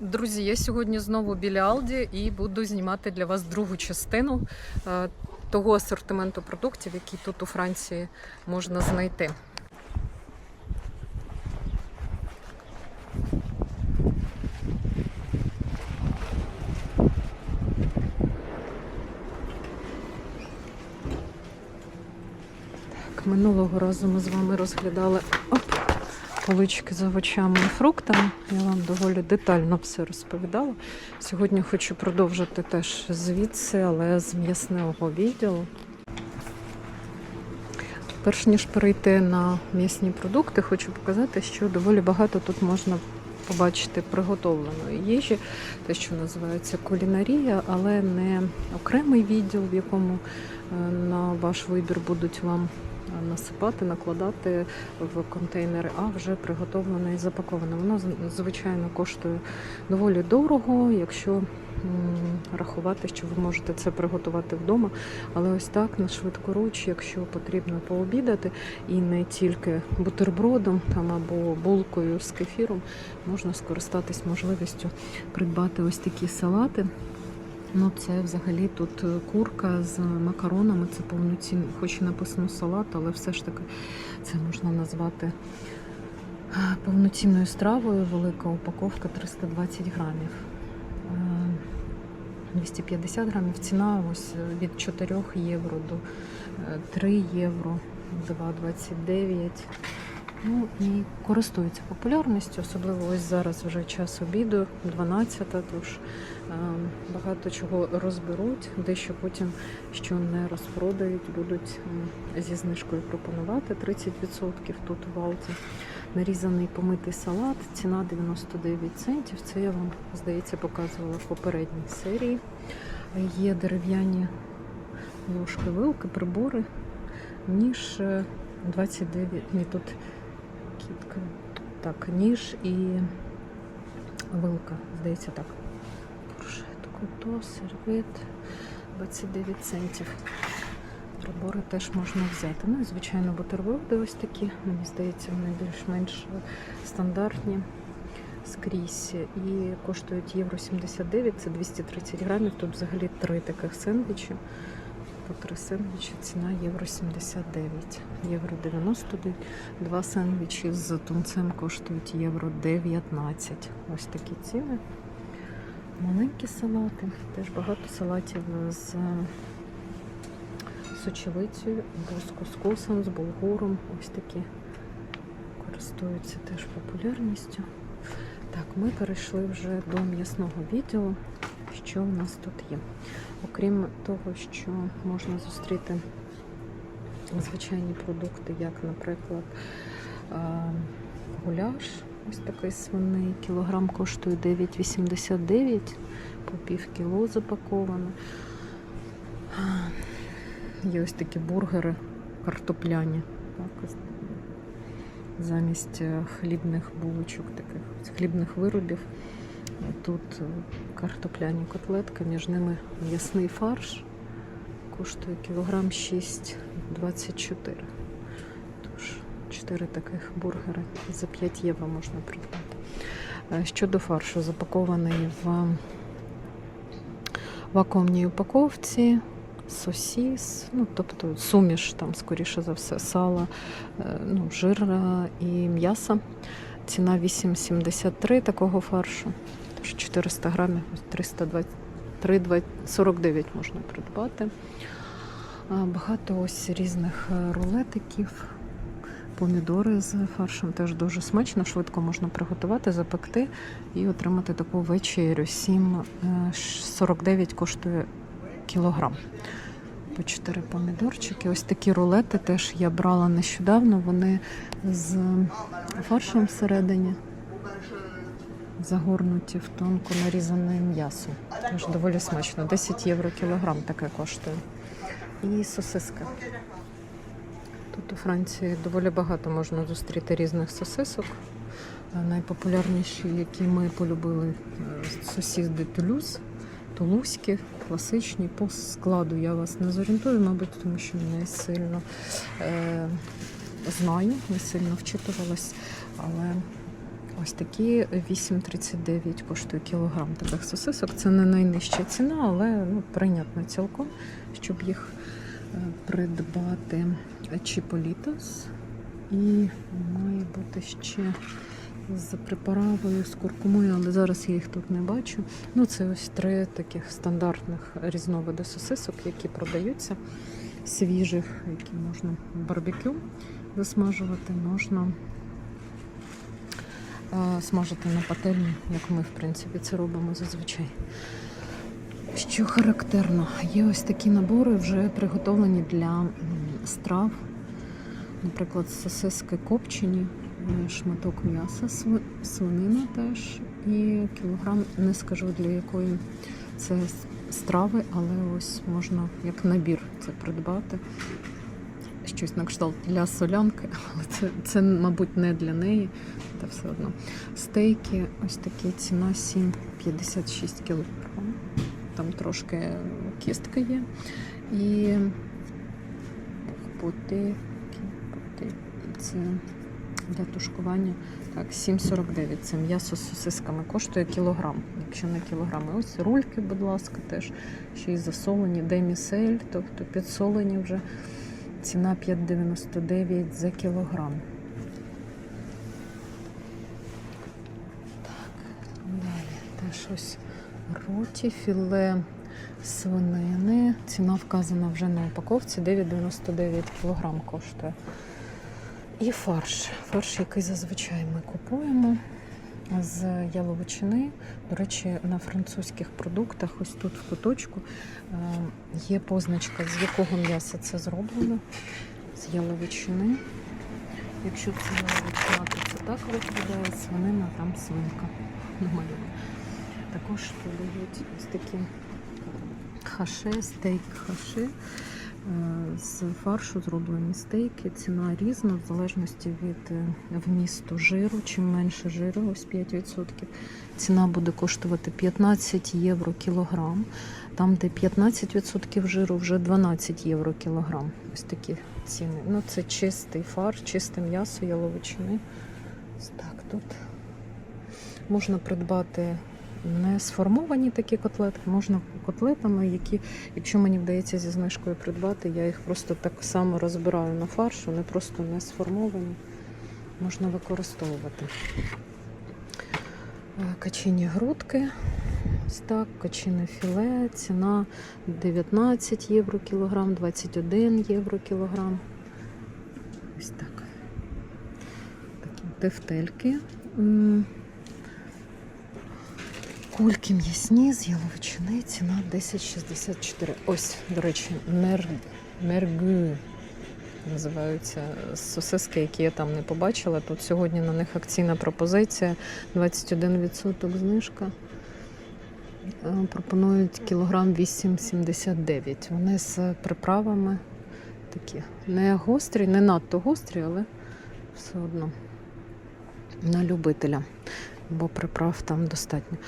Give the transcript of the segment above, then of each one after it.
Друзі, я сьогодні знову біля Алді і буду знімати для вас другу частину е, того асортименту продуктів, які тут у Франції можна знайти. Минулого разу ми з вами розглядали оп, полички з овочами і фруктами. Я вам доволі детально все розповідала. Сьогодні хочу продовжити теж звідси, але з м'ясного відділу. Перш ніж перейти на м'ясні продукти, хочу показати, що доволі багато тут можна побачити приготовленої їжі, те, що називається кулінарія, але не окремий відділ, в якому е, на ваш вибір будуть вам насипати, накладати в контейнери, а вже приготовлене і запаковане. Воно звичайно коштує доволі дорого, якщо рахувати, що ви можете це приготувати вдома. Але ось так на швидкоруч, якщо потрібно пообідати, і не тільки бутербродом там або булкою з кефіром, можна скористатись можливістю придбати ось такі салати. Ну, це взагалі тут е, курка з макаронами, це повноцінний, хоч і написано салат, але все ж таки це можна назвати е, повноцінною стравою. Велика упаковка 320 грамів. Е, 250 грамів. Ціна ось е, від 4 євро до е, 3 євро, 2,29. Ну і користується популярністю, особливо ось зараз вже час обіду, 12, тож е, багато чого розберуть, дещо потім, що не розпродають, будуть м, зі знижкою пропонувати 30% тут в Алті. Нарізаний помитий салат, ціна 99 центів. Це я вам, здається, показувала в попередній серії. Є дерев'яні ложки, вилки, прибори, ніж е, 29, ні, тут кітка. Так, ніж і вилка, здається, так. Фуршет, куто, сервет, 29 центів. Прибори теж можна взяти. Ну звичайно, бутерброди ось такі. Мені здається, вони більш-менш стандартні скрізь. І коштують євро 79, це 230 грамів. Тут взагалі три таких сендвічі. Три сендвічі ціна євро 79, євро 99. Два сендвічі з тунцем коштують євро 19. Ось такі ціни. Маленькі салати. Теж багато салатів з сочевицею, з кускусом, з булгуром. Ось такі користуються теж популярністю. Так, ми перейшли вже до м'ясного відділу. Що в нас тут є? Окрім того, що можна зустріти звичайні продукти, як, наприклад, гуляш, ось такий свиний, кілограм коштує 9,89, по пів кіло запаковано. Є ось такі бургери картопляні. Так, замість е, хлібних булочок, таких хлібних виробів. Тут е, картопляні котлетки, між ними м'ясний фарш. Коштує кілограм 6,24. Тож 4 таких бургери за 5 євро можна придбати. Е, Щодо фаршу, запакований в вакуумній упаковці, сосіс, ну тобто суміш там, скоріше за все, сала, е, ну, жира і м'яса. Ціна 8,73 такого фаршу. Тож 400 грамів, ось 320, 3,49 можна придбати. Багато ось різних е, рулетиків. Помідори з фаршем теж дуже смачно, швидко можна приготувати, запекти і отримати таку вечерю. 7,49 коштує кілограм. По 4 помідорчики. Ось такі рулети теж я брала нещодавно. Вони з фаршем всередині загорнуті в тонко нарізане м'ясо. Теж доволі смачно. 10 євро кілограм таке коштує. І сосиска. Тут у Франції доволі багато можна зустріти різних сосисок. Найпопулярніші, які ми полюбили, е, сосіс де Тулюз, тулузькі, класичні. По складу я вас не зорієнтую, мабуть, тому що не сильно е, знаю, не сильно вчитувалась, але Ось такі 8,39 коштує кілограм таких сосисок. Це не найнижча ціна, але ну, прийнятна цілком, щоб їх е, придбати. Чіполітос. І має бути ще з приправою, з куркумою, але зараз я їх тут не бачу. Ну, це ось три таких стандартних різновиди сосисок, які продаються свіжих, які можна барбекю засмажувати, можна смажити на пательні, як ми, в принципі, це робимо зазвичай. Що характерно, є ось такі набори, вже приготовлені для страв. Наприклад, сосиски копчені, е, шматок м'яса, свинина теж і кілограм, не скажу для якої це страви, але ось можна як набір це придбати. Щось на кшталт для солянки, але це, це, мабуть, не для неї, та все одно. Стейки, ось такі ціна 7,56 кг. Там трошки кістка є. І пути. Це для тушкування. Так, 7,49. Це м'ясо з сосисками коштує кілограм, якщо не кілограми. Ось рульки, будь ласка, теж ще й засолені, демісель, тобто підсолені вже. Ціна 5,99 за кілограм. Так, далі теж ось роті, філе свинини. Ціна вказана вже на упаковці 9,99 кілограм коштує. І фарш. Фарш, який зазвичай ми купуємо з яловичини. До речі, на французьких продуктах, ось тут в куточку, е, є позначка, з якого м'яса це зроблено. З яловичини. Якщо це яловичина, то це так виглядає, свинина, там свинка намальована. Також подають ось такі хаше, стейк хаше. Е, З фаршу зроблені стейки. Ціна різна в залежності від е, вмісту жиру. Чим менше жиру, ось 5%, ціна буде коштувати 15 євро кілограм. Там, де 15% жиру, вже 12 євро кілограм. Ось такі ціни. Ну, це чистий фарш, чисте м'ясо, яловичини. Так тут можна придбати не сформовані такі котлетки, можна котлетами, які, якщо мені вдається зі знижкою придбати, я їх просто так само розбираю на фарш, вони просто не сформовані, можна використовувати. Е, Качині грудки, ось так, качине філе, ціна 19 євро кілограм, 21 євро кілограм. Ось так. Такі тефтельки. Кульки м'ясні з яловичини, ціна 10,64. Ось, до речі, мер... мергу називаються сосиски, які я там не побачила. Тут сьогодні на них акційна пропозиція, 21% знижка. Е, Пропонують кілограм 8,79. Вони з приправами такі не гострі, не надто гострі, але все одно на любителя, бо приправ там достатньо.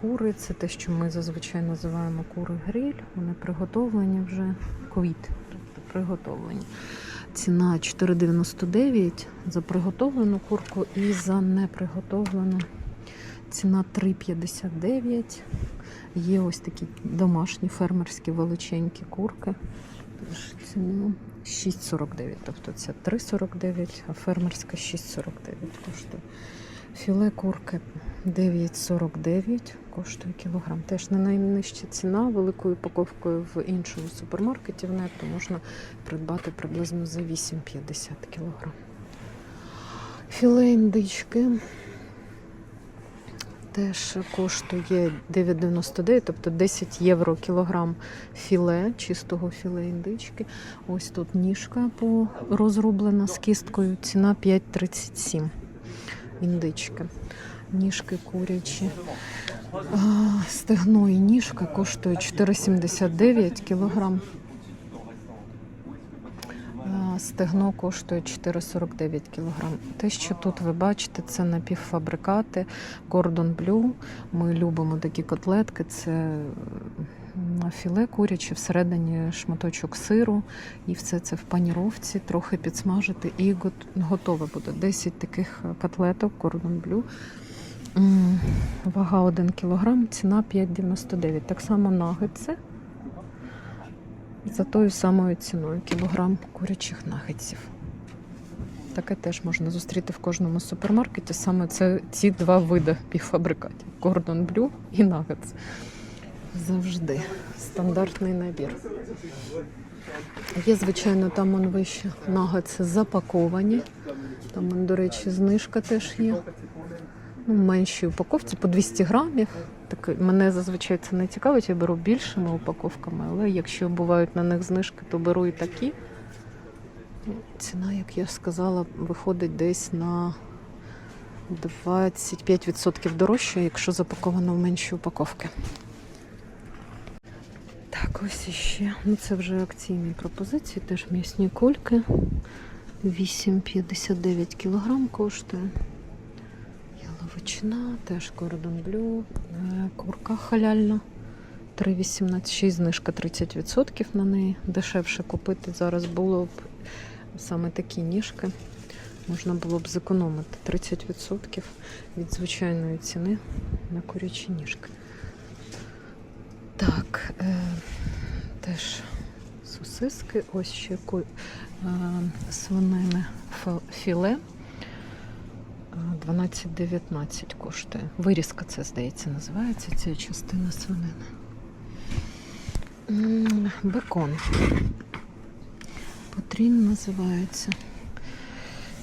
Кури це те, що ми зазвичай називаємо кури гриль. Вони приготовлені вже ковід, тобто приготовлені. Ціна 4,99 за приготовлену курку і за неприготовлену. Ціна 3,59. Є ось такі домашні фермерські величенькі курки. Теж Ціна 6,49. Тобто це 3,49, а фермерська 6,49 коштує. Філе курки 9,49 коштує кілограм. Теж не найнижча ціна великою упаковкою в іншому супермаркеті в нетто можна придбати приблизно за 8,50 кілограм. Філе індички теж коштує 9,99, тобто 10 євро кілограм філе, чистого філе індички. Ось тут ніжка розрублена з кісткою, ціна 5,37 індички. Ніжки курячі. Стегно і ніжка коштує 4,79 кілограм. Стегно коштує 4,49 кг. Те, що тут ви бачите, це напівфабрикати, Gordon Blue. Ми любимо такі котлетки. Це філе куряче, всередині шматочок сиру, і все це в паніровці, трохи підсмажити, і готове буде. 10 таких котлеток Gordon Blue. М, Вага 1 кг, ціна 5,99. Так само нагетси за тою самою ціною кілограм курячих нагетсів. Таке теж можна зустріти в кожному супермаркеті. Саме це ці два види півфабрикатів: Гордон Блю і нагетс. Завжди стандартний набір. Є, звичайно, там он вище нагетси запаковані. Там, до речі, знижка теж є. Ну, в меншій упаковці по 200 грамів. Так, мене зазвичай це не цікавить, я беру більшими упаковками, але якщо бувають на них знижки, то беру і такі. Ціна, як я сказала, виходить десь на 25% дорожче, якщо запаковано в менші упаковки. Ось іще. Ну, це вже акційні пропозиції, теж м'ясні кульки. 8,59 кг коштує. Яловичина, теж кордон блю, е, курка халяльна. 3,18, ще знижка 30% на неї. Дешевше купити зараз було б саме такі ніжки. Можна було б зекономити 30% від звичайної ціни на курячі ніжки. Так, е, теж сосиски, ось ще е, свинини філе. 12,19 коштує. Вирізка це, здається, називається ця частина свинини. Бекон. Потрін називається.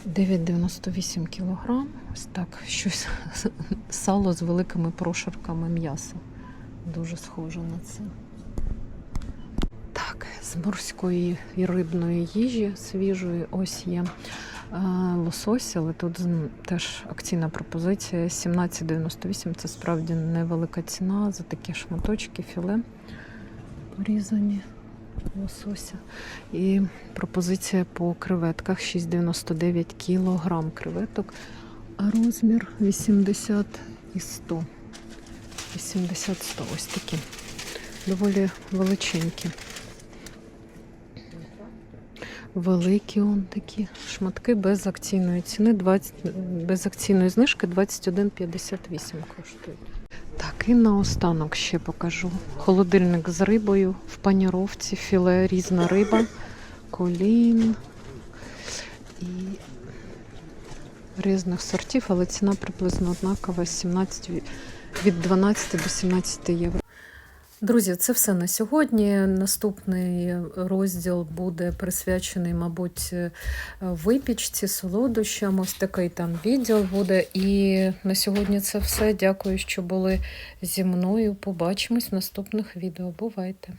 9,98 кг. Ось так, щось сало з великими прошарками м'яса. Дуже схоже на це. З морської і рибної їжі свіжої ось є е, лосось, але тут теж акційна пропозиція 17,98. Це справді невелика ціна за такі шматочки філе порізані лосося. І пропозиція по креветках 6,99 кілограм креветок, а розмір 80 і 100. 80-100 ось такі. Доволі величенькі. Великі он такі шматки без акційної ціни, 20, без акційної знижки 21,58 коштують. Так, і наостанок ще покажу. Холодильник з рибою в паніровці, філе, різна риба, колін і різних сортів, але ціна приблизно однакова 17, від- від 12 до 17 євро. Друзі, це все на сьогодні. Наступний розділ буде присвячений, мабуть, е, випічці, солодощам. Ось такий там відділ буде. І на сьогодні це все. Дякую, що були зі мною. Побачимось в наступних відео. Бувайте!